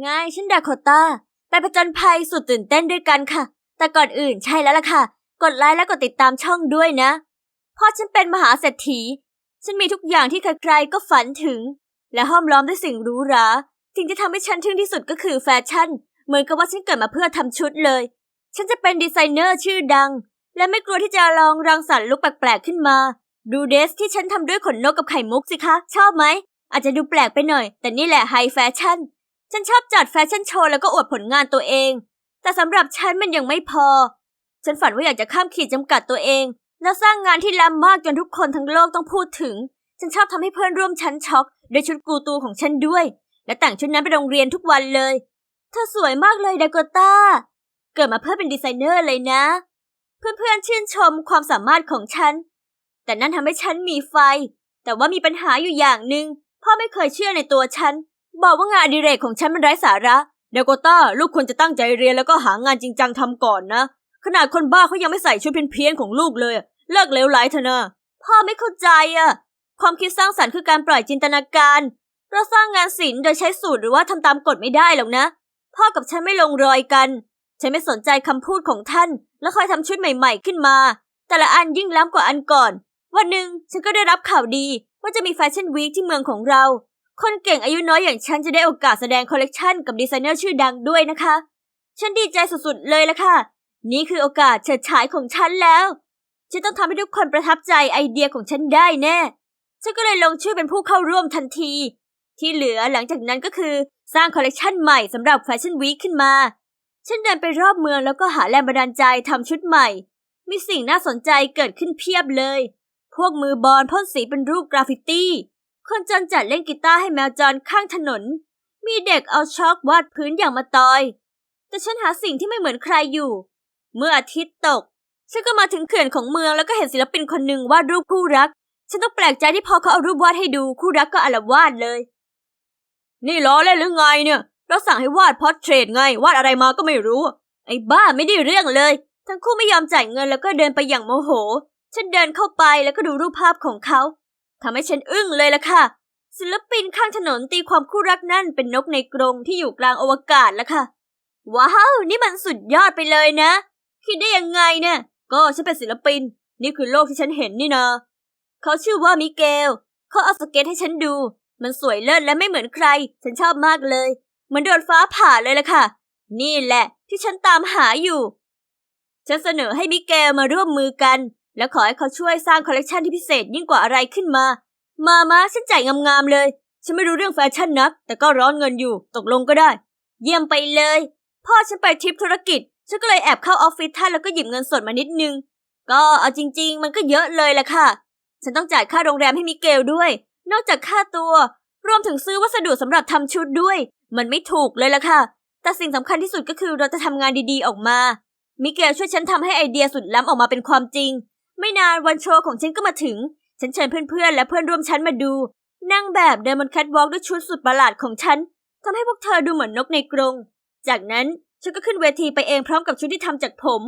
ไงฉันดาโคต้า ไปผจญภัยสุดตื่นเต้นด้วยกันค่ะ แต่ก่อนอื่นใช่แล้วล่ะค่ะ กดไลค์และกดติดตามช่องด้วยนะ เพราะฉันเป็นมหาเศรษฐี ฉันมีทุกอย่างที่ใครๆก็ฝันถึง และห้อมล้อมด้วยสิ่งหรูหราสิ่งที่ทำให้ฉันทึ่งที่สุดก็คือแฟชั่น เหมือนกับว่าฉันเกิดมาเพื่อทำชุดเลย ฉันจะเป็นดีไซเนอร์ชื่อดัง และไม่กลัวที่จะลองรังสรรค์ลุคแปลกๆขึ้นมา ดูเดรสที่ฉันทำด้วยขนนกกับไข่มุกสิคะ ชอบไหมอาจจะดูแปลกไปหน่อย แต่นี่แหละไฮแฟชั่น ฉันชอบจัดแฟชั่นโชว์แล้วก็อวดผลงานตัวเอง แต่สำหรับฉันมันยังไม่พอ ฉันฝันว่าอยากจะข้ามขีดจำกัดตัวเอง แล้วสร้างงานที่ล้ำมากจนทุกคนทั้งโลกต้องพูดถึง ฉันชอบทำให้เพื่อนร่วมชั้นช็อกด้วยชุดกูตูของฉันด้วย และแต่งชุดนั้นไปโรงเรียนทุกวันเลย เธอสวยมากเลยดากต้า เกิดมาเพื่อเป็นดีไซเนอร์เลยนะ เพื่อนๆชื่นชมความสามารถของฉัน แต่นั่นทำให้ฉันมีไฟ แต่ว่ามีปัญหาอยู่อย่างหนึ่งพ่อไม่เคยเชื่อในตัวฉัน บอกว่างานอดิเรกของฉันมันไร้สาระเดโกต้าลูกควรจะตั้งใจเรียนแล้วก็หางานจริงจังทำก่อนนะ ขนาดคนบ้าเขายังไม่ใส่ชุดเพี้ยนๆของลูกเลย เลิกเลวไหลเถอะนะพ่อไม่เข้าใจอะความคิดสร้างสรรค์คือการปล่อยจินตนาการ เราสร้างงานศิลป์โดยใช้สูตรหรือว่าทำตามกฎไม่ได้หรอกนะ พ่อกับฉันไม่ลงรอยกัน ฉันไม่สนใจคำพูดของท่าน แล้วคอยทำชุดใหม่ ๆ ขึ้นมา แต่ละอันยิ่งล้ำกว่าอันก่อน วันหนึ่งฉันก็ได้รับข่าวดีว่าจะมีแฟชั่นวีคที่เมืองของเรา คนเก่งอายุน้อยอย่างฉันจะได้โอกาสแสดงคอลเลกชันกับดีไซเนอร์ชื่อดังด้วยนะคะ ฉันดีใจสุดๆเลยละค่ะ นี่คือโอกาสเฉิดฉายของฉันแล้ว ฉันต้องทำให้ทุกคนประทับใจไอเดียของฉันได้แน่ ฉันก็เลยลงชื่อเป็นผู้เข้าร่วมทันที ที่เหลือหลังจากนั้นก็คือสร้างคอลเลกชันใหม่สำหรับแฟชั่นวีคขึ้นมา ฉันเดินไปรอบเมืองแล้วก็หาแรงบันดาลใจทำชุดใหม่ มีสิ่งน่าสนใจเกิดขึ้นเพียบเลย พวกมือบอลพ่นสีเป็นรูปกราฟฟิตี้ คนจนจัดเล่นกีตาร์ให้แมวจรข้างถนน มีเด็กเอาช็อกวาดพื้นอย่างมาตอย แต่ฉันหาสิ่งที่ไม่เหมือนใครอยู่ เมื่ออาทิตย์ตก ฉันก็มาถึงเขื่อนของเมืองแล้วก็เห็นศิลปินคนหนึ่งวาดรูปคู่รัก ฉันต้องแปลกใจที่พอเขาเอารูปวาดให้ดูคู่รักก็อาวาดเลย นี่ล้อเล่นหรือไงเนี่ยเราสั่งให้วาดพอร์เทรตไง วาดอะไรมาก็ไม่รู้ ไอ้บ้าไม่ได้เรื่องเลย ทั้งคู่ไม่ยอมจ่ายเงินแล้วก็เดินไปอย่างโมโห ฉันเดินเข้าไปแล้วก็ดูรูปภาพของเขา ทำให้ฉันอึ้งเลยล่ะค่ะ ศิลปินข้างถนนตีความคู่รักนั่นเป็นนกในกรงที่อยู่กลางอวกาศล้วค่ะ ว้าว นี่มันสุดยอดไปเลยนะ คิดได้ยังไงเนี่ยก็ฉันเป็นศิลปิน นี่คือโลกที่ฉันเห็นนี่นาเขาชื่อว่ามิเกล เขาเอาสเก็ตให้ฉันดู มันสวยเลิศและไม่เหมือนใคร ฉันชอบมากเลย เหมือนโดนฟ้าผ่าเลยล่ะค่ะ นี่แหละที่ฉันตามหาอยู่ ฉันเสนอให้มิเกลมาร่วมมือกัน แล้วขอให้เขาช่วยสร้างคอลเลกชันที่พิเศษยิ่งกว่าอะไรขึ้นมา มามาฉันจ่ายงามๆเลย ฉันไม่รู้เรื่องแฟชั่นนัก แต่ก็ร้อนเงินอยู่ ตกลงก็ได้ เยี่ยมไปเลย พ่อฉันไปทริปธุรกิจ ฉันก็เลยแอบเข้าออฟฟิศท่านแล้วก็หยิบเงินสดมานิดนึง ก็เอาจริง ๆ มันก็เยอะเลยแหละค่ะ ฉันต้องจ่ายค่าโรงแรมให้มิเกลด้วย นอกจากค่าตัว รวมถึงซื้อวัสดุสำหรับทำชุดด้วย มันไม่ถูกเลยล่ะค่ะ แต่สิ่งสำคัญที่สุดก็คือเราจะทำงานดีๆออกมา มิเกลช่วยฉันทำให้ไอเดียสุดล้ำออกมาเป็นความจริง ไม่นานวันโชว์ของฉันก็มาถึง ฉันเชิญเพื่อนๆ และเพื่อนร่วมชั้นมาดู นั่งแบบเดินบนแคทวอล์กด้วยชุดสุดประหลาดของฉันทำให้พวกเธอดูเหมือนนกในกรง จากนั้นฉันก็ขึ้นเวทีไปเองพร้อมกับชุดที่ทำจากผม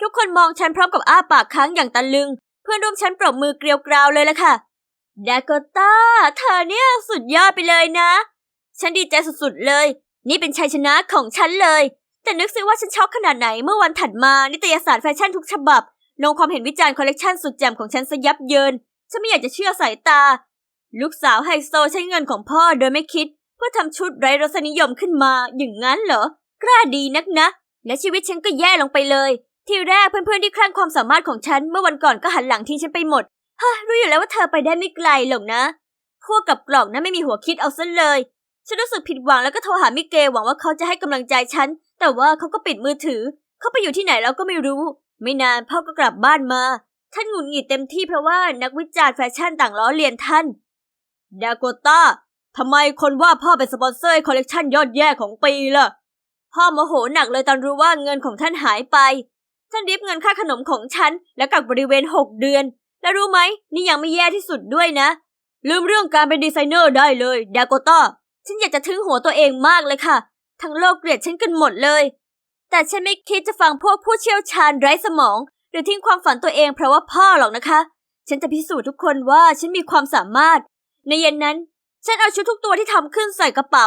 ทุกคนมองฉันพร้อมกับอ้าปากค้างอย่างตะลึง เพื่อนร่วมชั้นปรบมือเกลียวกราวเลยล่ะค่ะดาโกต้าเธอเนี่ยสุดยอดไปเลยนะ ฉันดีใจสุดๆเลย นี่เป็นชัยชนะของฉันเลย แต่นึกซิว่าฉันช็อกขนาดไหนเมื่อวันถัดมานิตยสารแฟชั่นทุกฉบับ ลงความเห็นวิจารณ์คอลเลกชันสุดแจ่มของฉันสยับเยิน ฉันไม่อยากจะเชื่อสายตา ลูกสาวไฮโซใช้เงินของพ่อโดยไม่คิด เพื่อทำชุดไร้รสนิยมขึ้นมาอย่างนั้นเหรอ กล้าดีนักนะ และชีวิตฉันก็แย่ลงไปเลย ทีแรกเพื่อนๆที่คลั่งความสามารถของฉันเมื่อวันก่อนก็หันหลังทิ้งฉันไปหมดฮ้ยรู้อยู่แล้วว่าเธอไปได้ไม่ไกลหรอกนะ พวกกับกล่องนั้นไม่มีหัวคิดเอาซะเลย ฉันรู้สึกผิดหวังแล้วก็โทรหามิเกลหวังว่าเขาจะให้กำลังใจฉัน แต่ว่าเขาก็ปิดมือถือ เขาไปอยู่ที่ไหนเราก็ไม่รู้ ไม่นานพ่อก็กลับบ้านมา ท่านหงุดหงิดเต็มที่เพราะว่านักวิจารณ์แฟชั่นต่างล้อเลียนท่าน ดาโกต้าทำไมคนว่าพ่อเป็นสปอนเซอร์คอลเลกชันยอดแย่ของปีล่ะ พ่อโมโหหนักเลยตอนรู้ว่าเงินของท่านหายไป ท่านริบเงินค่าขนมของฉัน แล้วกักบริเวณหกเดือน แล้วรู้ไหมนี่ยังไม่แย่ที่สุดด้วยนะ ลืมเรื่องการเป็นดีไซเนอร์ได้เลย ดาโกต้าฉันอยากจะทึ่งหัวตัวเองมากเลยค่ะ ทั้งโลกเกลียดฉันกันหมดเลย แต่ฉันไม่คิดจะฟังพวกผู้เชี่ยวชาญไร้สมอง หรือทิ้งความฝันตัวเองเพราะว่าพ่อหรอกนะคะ ฉันจะพิสูจน์ทุกคนว่าฉันมีความสามารถ ในเย็นนั้น ฉันเอาชุดทุกตัวที่ทำขึ้นใส่กระเป๋า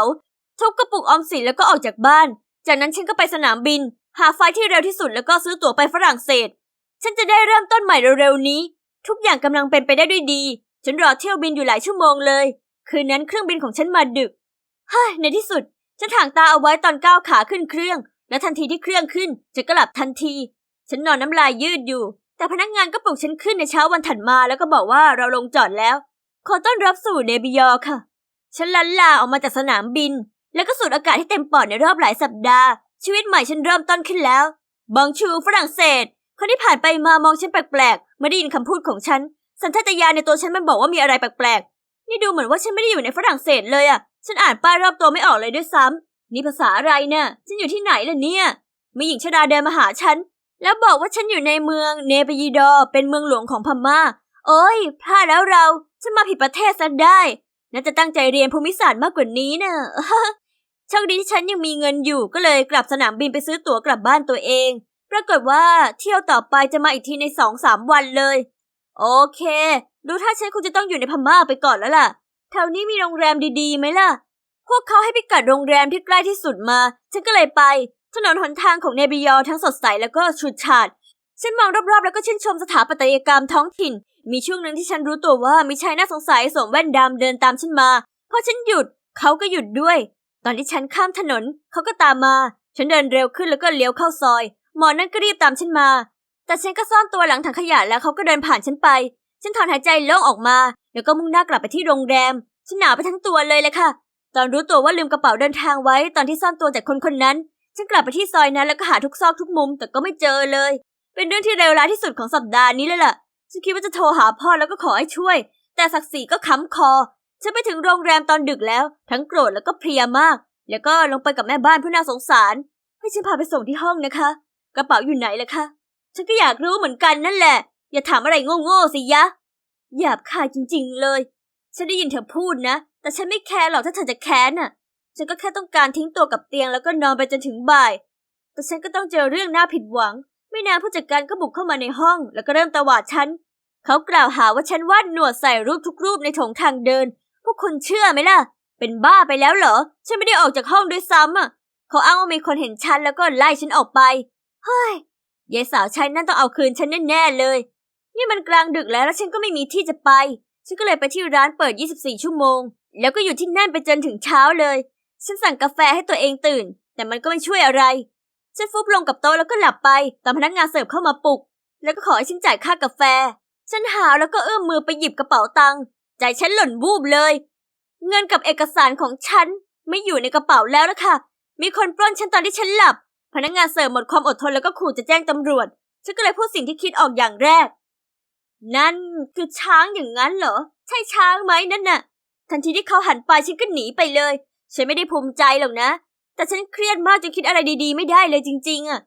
ทุบกระปุกออมสินแล้วก็ออกจากบ้าน จากนั้นฉันก็ไปสนามบิน หาไฟที่เร็วที่สุดแล้วก็ซื้อตั๋วไปฝรั่งเศส ฉันจะได้เริ่มต้นใหม่เร็วๆนี้ ทุกอย่างกำลังเป็นไปได้ด้วยดี ฉันรอเที่ยวบินอยู่หลายชั่วโมงเลย คืนนั้นเครื่องบินของฉันมาดึกเฮ้ยในที่สุดฉันถ่างตาเอาไว้ตอนก้าวขาขึ้นเครื่อง และทันทีที่เครื่องขึ้นฉันก็หลับทันที ฉันนอนน้ำลายยืดอยู่ แต่พนักงานก็ปลุกฉันขึ้นในเช้าวันถัดมาแล้วก็บอกว่าเราลงจอดแล้ว ขอต้อนรับสู่เนบิยอค่ะ ฉันลันลาออกมาจากสนามบิน แล้วก็สูดอากาศให้เต็มปอดในรอบหลายสัปดาห์ ชีวิตใหม่ฉันเริ่มต้นขึ้นแล้วบองชูฝรั่งเศส คนที่ผ่านไปมามองฉันแปลกๆไม่ได้ยินคำพูดของฉัน สัญชาตญาณในตัวฉันมันบอกว่ามีอะไรแปลกๆนี่ดูเหมือนว่าฉันไม่ได้อยู่ในฝรั่งเศสเลยอะฉันอ่านป้ายรอบตัวไม่ออกเลยด้วยซ้ำ นี่ภาษาอะไรเนี่ยฉันอยู่ที่ไหนล่ะเนี่ยมีหญิงชราเดินมาหาฉัน แล้วบอกว่าฉันอยู่ในเมืองเนปยีดอเป็นเมืองหลวงของพม่าโอ้ยพลาดแล้วเราฉันมาผิดประเทศซะได้ น่าจะตั้งใจเรียนภูมิศาสตร์มากกว่านี้นะโชคดีที่ฉันยังมีเงินอยู่ก็เลยกลับสนามบินไปซื้อตั๋วกลับบ้านตัวเอง ปรากฏว่าเที่ยวต่อไปจะมาอีกทีในสองสามวันเลย โอเค ดูถ้าฉันคงจะต้องอยู่ในพม่าไปก่อนแล้วล่ะแถวนี้มีโรงแรมดีๆไหมล่ะ พวกเขาให้พิกัดโรงแรมที่ใกล้ที่สุดมา ฉันก็เลยไป ถนนหนทางของเนบิยอทั้งสดใสแล้วก็ชุดฉาด ฉันมองรอบๆ แล้วก็ชื่นชมสถาปัตยกรรมท้องถิ่น มีช่วงหนึ่งที่ฉันรู้ตัวว่ามีชายน่าสงสัยสวมแว่นดำเดินตามฉันมาพอฉันหยุดเขาก็หยุดด้วย ตอนที่ฉันข้ามถนนเขาก็ตามมา ฉันเดินเร็วขึ้นแล้วก็เลี้ยวเข้าซอย หมอนั่นก็รีบตามฉันมา แต่ฉันก็ซ่อนตัวหลังถังขยะแล้วเขาก็เดินผ่านฉันไป ฉันถอนหายใจโล่งออกมา แล้วก็มุ่งหน้ากลับไปที่โรงแรม ฉันหนาวไปทั้งตัวเลยเลยค่ะ ตอนรู้ตัวว่าลืมกระเป๋าเดินทางไว้ตอนที่ซ่อนตัวจากคนคนนั้น ฉันกลับไปที่ซอยนั้นแล้วก็หาทุกซอกทุกมุมแต่ก็ไม่เจอเลย เป็นเรื่องที่เลวร้ายที่สุดของสัปดาห์นี้เลยล่ะ ฉันคิดว่าจะโทรหาพ่อแล้วก็ขอให้ช่วย แต่ศักดิ์ศรีก็ค้ำคอ ฉันไปถึงโรงแรมตอนดึกแล้ว ทั้งโกรธแล้วก็เพลียมาก แล้วก็ลงไปกับแม่บ้านผู้น่าสงสาร ให้ฉันพาไปส่งที่ห้องนะคะ กระเป๋าอยู่ไหนล่ะคะ ฉันก็อยากรู้เหมือนกันนั่นแหละ อย่าถามอะไรโง่ๆสิยะ หยาบคายจริง ๆ เลย ฉันได้ยินเธอพูดนะ แต่ฉันไม่แคร์หรอกถ้าเธอจะแค้นน่ะ ฉันก็แค่ต้องการทิ้งตัวกับเตียงแล้วก็นอนไปจนถึงบ่าย แต่ฉันก็ต้องเจอเรื่องน่าผิดหวัง ไม่นานผู้จัดการก็บุกเข้ามาในห้อง แล้วก็เริ่มตวาดฉัน เขากล่าวหาว่าฉันวาดหนวดใส่รูปทุกรูปในถงทางเดิน พวกคุณเชื่อไหมล่ะ เป็นบ้าไปแล้วเหรอ ฉันไม่ได้ออกจากห้องด้วยซ้ำอะ เขาอ้างว่ามีคนเห็นฉันแล้วก็ไล่ฉันออกไป เฮ้ยยายสาวใช้นั่นต้องเอาคืนฉันแน่ๆเลย นี่มันกลางดึกแล้วแล้วฉันก็ไม่มีที่จะไป ฉันก็เลยไปที่ร้านเปิด 24 ชั่วโมง แล้วก็อยู่ที่นั่นไปจนถึงเช้าเลย ฉันสั่งกาแฟให้ตัวเองตื่น แต่มันก็ไม่ช่วยอะไร ฉันฟุบลงกับโต๊ะแล้วก็หลับไปตอนพนักงานเสิร์ฟเข้ามาปลุก แล้วก็ขอให้ฉันจ่ายค่ากาแฟ ฉันหาวแล้วก็เอื้อมมือไปหยิบกระเป๋าตังค์ใจฉันหล่นวูบเลย เงินกับเอกสารของฉันไม่อยู่ในกระเป๋าแล้วละค่ะ มีคนปล้นฉันตอนที่ฉันหลับ พนักงานเสิร์ฟหมดความอดทนแล้วก็ขู่จะแจ้งตำรวจ ฉันก็เลยพูดสิ่งที่คิดออกอย่างแรก นั่นคือช้างอย่างนั้นเหรอ ใช่ช้างไหมนั่นน่ะ ทันทีที่เขาหันไปฉันก็หนีไปเลย ฉันไม่ได้ภูมิใจหรอกนะ แต่ฉันเครียดมากจนคิดอะไรดีๆ ไม่ได้เลยจริง ๆ อะ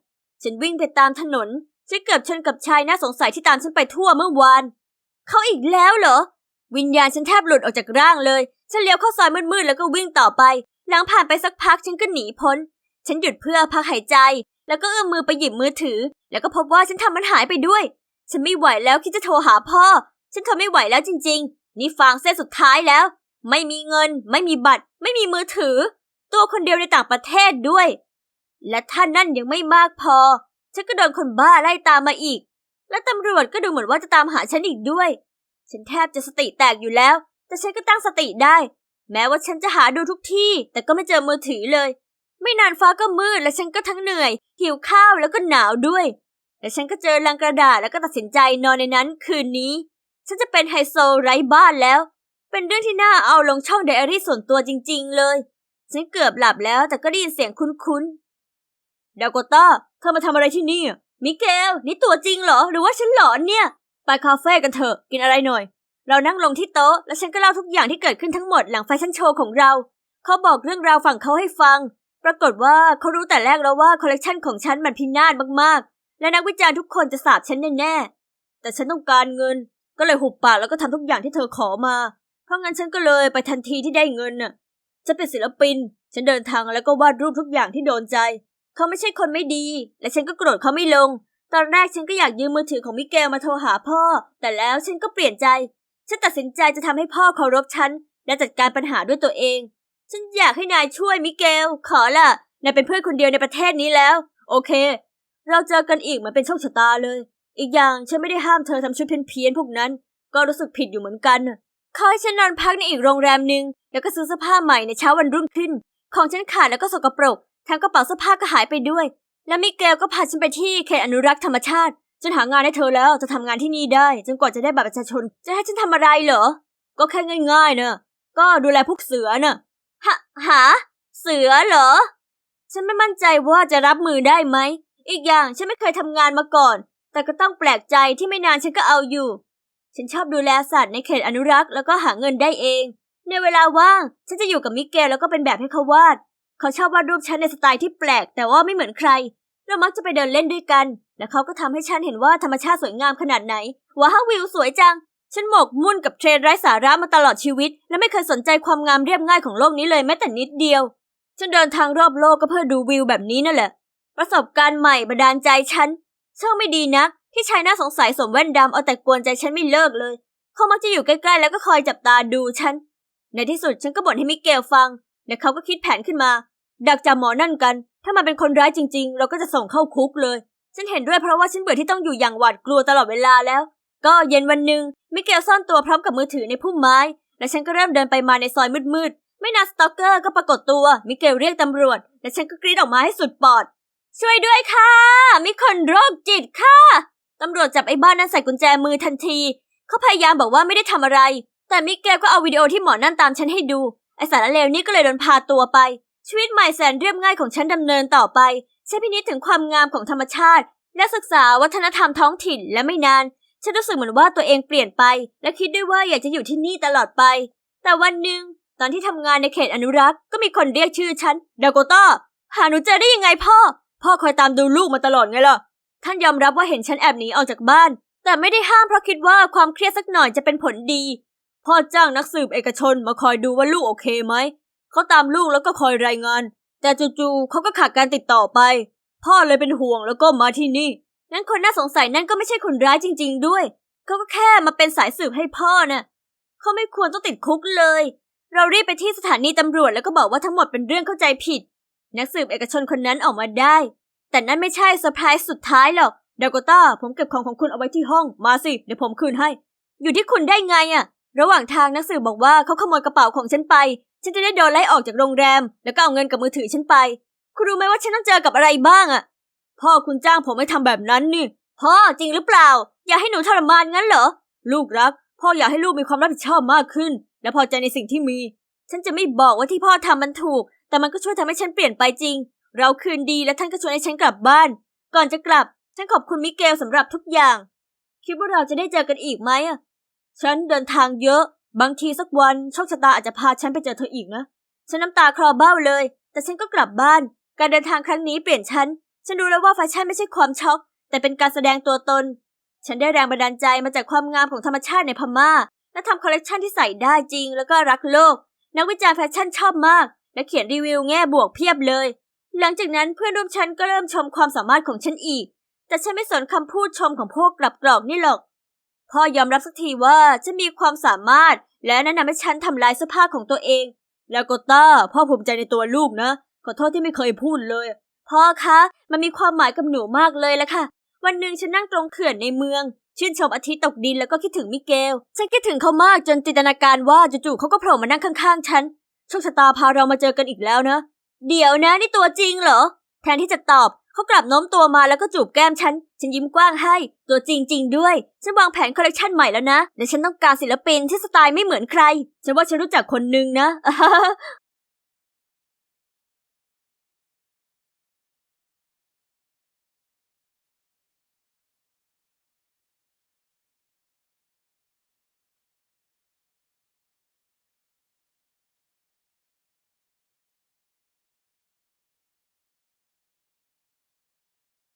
ฉันวิ่งไปตามถนน ฉันเกือบชนกับชายน่าสงสัยที่ตามฉันไปทั่วเมื่อวาน เขาอีกแล้วเหรอ วิญญาณฉันแทบหลุดออกจากร่างเลย ฉันเลี้ยวเข้าซอยมืดๆแล้วก็วิ่งต่อไป หลังผ่านไปสักพักฉันก็หนีพ้น ฉันหยุดเพื่อพักหายใจ แล้วก็เอื้อมมือไปหยิบมือถือ แล้วก็พบว่าฉันทำมันหายไปด้วย ฉันไม่ไหวแล้วคิดจะโทรหาพ่อ ฉันทนไม่ไหวแล้วจริง ๆ นี่ฟางเส้นสุดท้ายแล้ว ไม่มีเงิน ไม่มีบัตร ไม่มีมือถือ ตัวคนเดียวในต่างประเทศด้วย และท่านนั่นยังไม่มากพอ ฉันก็โดนคนบ้าไล่ตามมาอีก และตำรวจก็ดูเหมือนว่าจะตามหาฉันอีกด้วย ฉันแทบจะสติแตกอยู่แล้ว แต่ฉันก็ตั้งสติได้ แม้ว่าฉันจะหาดูทุกที่ แต่ก็ไม่เจอมือถือเลย ไม่นานฟ้าก็มืดและฉันก็ทั้งเหนื่อย หิวข้าวแล้วก็หนาวด้วย และฉันก็เจอลังกระดาษแล้วก็ตัดสินใจนอนในนั้นคืนนี้ ฉันจะเป็นไฮโซไร้บ้านแล้ว เป็นเรื่องที่น่าเอาลงช่องไดอารี่ส่วนตัวจริง ๆ เลย ฉันเกือบหลับแล้วแต่ก็ได้ยินเสียงคุ้นๆดากโต้าเธอมาทำอะไรที่นี่ มิเกล นี่ตัวจริงเหรอ หรือว่าฉันหลอนเนี่ย ไปคาเฟ่กันเถอะ กินอะไรหน่อย เรานั่งลงที่โต๊ะ แล้วฉันก็เล่าทุกอย่างที่เกิดขึ้นทั้งหมดหลังแฟชั่นโชว์ของเรา เขาบอกเรื่องราวฝั่งเขาให้ฟัง ปรากฏว่าเขารู้แต่แรกแล้วว่าคอลเลกชันของฉันมันพินาศมากๆ และนักวิจารณ์ทุกคนจะสาบฉันแน่ๆ แต่ฉันต้องการเงิน ก็เลยหุบปากแล้วก็ทำทุกอย่างที่เธอขอมา ราะงั้นฉันก็เลยไปทันทีที่ได้เงินน่ะฉันเป็นศิลปิน ฉันเดินทางแล้วก็วาดรูปทุกอย่างที่โดนใจ เขาไม่ใช่คนไม่ดี และฉันก็โกรธเขาไม่ลง ตอนแรกฉันก็อยากยืมมือถือของมิเกลมาโทรหาพ่อ แต่แล้วฉันก็เปลี่ยนใจ ฉันตัดสินใจจะทำให้พ่อเคารพฉัน และจัดการปัญหาด้วยตัวเอง ฉันอยากให้นายช่วยมิเกล ขอล่ะ นายเป็นเพื่อนคนเดียวในประเทศนี้แล้ว โอเค เราเจอกันอีกเหมันเป็นโชคชะตาเลย อีกอย่างฉันไม่ได้ห้ามเธอทำชุดเพี้ยนๆพวกนั้น ก็รู้สึกผิดอยู่เหมือนกันน่ะ เขาให้ฉันนอนพักในอีกโรงแรมหนึ่งแล้วก็ซื้อเสื้อผ้าใหม่ในเช้าวันรุ่งขึ้น ของฉันขาดแล้วก็สกปรกทั้งกระเป๋าเสื้อผ้าก็หายไปด้วย และมิเกลก็พาฉันไปที่เขตอนุรักษ์ธรรมชาติฉันหางานให้เธอแล้วจะทำงานที่นี่ได้จนกว่าจะได้บัตรประชาชน จะให้ฉันทำอะไรเหรอ ก็แค่ง่ายๆเนอะก็ดูแลพวกเสือน่ะฮะหา เสือเหรอ ฉันไม่มั่นใจว่าจะรับมือได้ไหม อีกอย่างฉันไม่เคยทำงานมาก่อน แต่ก็ต้องแปลกใจที่ไม่นานฉันก็เอาอยู่ ฉันชอบดูแลสัตว์ในเขตอนุรักษ์แล้วก็หาเงินได้เอง ในเวลาว่าง ฉันจะอยู่กับมิเกลแล้วก็เป็นแบบให้เขาวาด เขาชอบวาดรูปฉันในสไตล์ที่แปลก แต่ว่าไม่เหมือนใคร เรามักจะไปเดินเล่นด้วยกัน และเขาก็ทำให้ฉันเห็นว่าธรรมชาติสวยงามขนาดไหน ว้าววิวสวยจัง ฉันหมกมุ่นกับเทรนด์ไร้สาระมาตลอดชีวิต และไม่เคยสนใจความงามเรียบง่ายของโลกนี้เลยแม้แต่นิดเดียว ฉันเดินทางรอบโลกก็เพื่อดูวิวแบบนี้นั่นแหละ ประสบการณ์ใหม่บันดาลใจฉันช่างไม่ดีนัก ที่ชายน่าสงสัยสวมแว่นดำเอาแต่กวนใจฉันไม่เลิกเลย เขามักจะอยู่ใกล้ๆ แล้วก็คอยจับตาดูฉัน ในที่สุดฉันก็บ่นให้มิเกลฟัง และเขาก็คิดแผนขึ้นมา ดักจับหมอนั่นกัน ถ้ามันเป็นคนร้ายจริง ๆ เราก็จะส่งเข้าคุกเลย ฉันเห็นด้วยเพราะว่าฉันเบื่อที่ต้องอยู่อย่างหวาดกลัวตลอดเวลาแล้ว ก็เย็นวันหนึ่งมิเกลซ่อนตัวพร้อมกับมือถือในพุ่มไม้ และฉันก็เริ่มเดินไปมาในซอยมืดๆ ไม่นานสตอกเกอร์ก็ปรากฏตัว มิเกลเรียกตำรวจ และฉันก็กรีดออกมาให้สุดปอด ช่วยด้วยค่ะ มีคนโรคจิตค่ะ ตำรวจจับไอ้บ้านนั้นใส่กุญแจมือทันที เขาพยายามบอกว่าไม่ได้ทำอะไร แต่มิเกลก็เอาวิดีโอที่หมอนั่นตามฉันให้ดู ไอสารเลวนี่ก็เลยโดนพาตัวไป ชีวิตใหม่แสนเรียบง่ายของฉันดำเนินต่อไปฉันพินิจถึงความงามของธรรมชาติ และศึกษาวัฒนธรรมท้องถิ่นและไม่นาน ฉันรู้สึกเหมือนว่าตัวเองเปลี่ยนไป และคิดด้วยว่าอยากจะอยู่ที่นี่ตลอดไป แต่วันหนึ่งตอนที่ทำงานในเขตอนุรักษ์ก็มีคนเรียกชื่อฉันดาโกต้าหาหนูเจอได้ยังไงพ่อ พ่อคอยตามดูลูกมาตลอดไงล่ะ ท่านยอมรับว่าเห็นฉันแอบหนีออกจากบ้าน แต่ไม่ได้ห้ามเพราะคิดว่าความเครียดสักหน่อยจะเป็นผลดี พ่อจ้างนักสืบเอกชนมาคอยดูว่าลูกโอเคไหม เขาตามลูกแล้วก็คอยรายงาน แต่จู่ๆเขาก็ขาดการติดต่อไป พ่อเลยเป็นห่วงแล้วก็มาที่นี่ นั้นคนน่าสงสัยนั่นก็ไม่ใช่คนร้ายจริง ๆ ด้วย เขาก็แค่มาเป็นสายสืบให้พ่อน่ะเขาไม่ควรต้องติดคุกเลย เรารีบไปที่สถานีตำรวจแล้วก็บอกว่าทั้งหมดเป็นเรื่องเข้าใจผิด นักสืบเอกชนคนนั้นออกมาได้ แต่นั่นไม่ใช่เซอร์ไพรส์สุดท้ายหรอกดากต้าผมเก็บของของคุณเอาไว้ที่ห้องมาสิเดี๋ยวผมคืนให้ อยู่ที่คุณได้ไงอะระหว่างทางนักสืบบอกว่าเขาขโมยกระเป๋าของฉันไป ฉันจะได้โดนไล่ออกจากโรงแรม แล้วก็เอาเงินกับมือถือฉันไป คุณรู้ไหมว่าฉันต้องเจอกับอะไรบ้างอะพ่อคุณจ้างผมให้ทำแบบนั้นนี่พ่อจริงหรือเปล่า อยากให้หนูทรมานงั้นเหรอลูกรัก พ่ออยากให้ลูกมีความรับผิดชอบมากขึ้น และพอใจในสิ่งที่มี ฉันจะไม่บอกว่าที่พ่อทำมันถูก แต่มันก็ช่วยทำให้ฉันเปลี่ยนไปจริง เราคืนดีและท่านก็ชวนให้ฉันกลับบ้าน ก่อนจะกลับ ฉันขอบคุณมิเกลสำหรับทุกอย่าง คิดว่าเราจะได้เจอกันอีกไหมอะฉันเดินทางเยอะ บางทีสักวันโชคชะตาอาจจะพาฉันไปเจอเธออีกนะ ฉันน้ำตาคลอเบ้าเลย แต่ฉันก็กลับบ้าน การเดินทางครั้งนี้เปลี่ยนฉัน ฉันรู้แล้วว่าแฟชั่นไม่ใช่ความช็อก แต่เป็นการแสดงตัวตน ฉันได้แรงบันดาลใจมาจากความงามของธรรมชาติในพม่า และทำคอลเลกชันที่ใส่ได้จริง แล้วก็รักโลก นักวิจารณ์แฟชั่นชอบมาก และเขียนรีวิวแง่บวกเพียบเลย หลังจากนั้นเพื่อนร่วมชั้นก็เริ่มชมความสามารถของฉันอีก แต่ฉันไม่สนคำพูดชมของพวกกลับกรอกนี่หรอก พ่อยอมรับสักทีว่าฉันมีความสามารถ และแนะนำให้ฉันทำลายเสื้อผ้าของตัวเอง แล้วก็ต้าพ่อภูมิใจในตัวลูกนะ ขอโทษที่ไม่เคยพูดเลย พ่อคะ มันมีความหมายกับหนูมากเลยละค่ะ วันหนึ่งฉันนั่งตรงเขื่อนในเมือง ชื่นชมอาทิตย์ตกดินแล้วก็คิดถึงมิเกล ฉันคิดถึงเขามากจนจินตนาการว่าจู่ๆเขาก็โผล่มานั่งข้างๆฉันโชคชะตาพาเรามาเจอกันอีกแล้วนะ เดี๋ยวนะนี่ตัวจริงเหรอ แทนที่จะตอบเขากลับโน้มตัวมาแล้วก็จูบแก้มฉัน ฉันยิ้มกว้างให้ ตัวจริงจริงด้วย ฉันวางแผนคอลเลกชันใหม่แล้วนะ และฉันต้องการศิลปินที่สไตล์ไม่เหมือนใคร ฉันว่าฉันรู้จักคนนึงนะ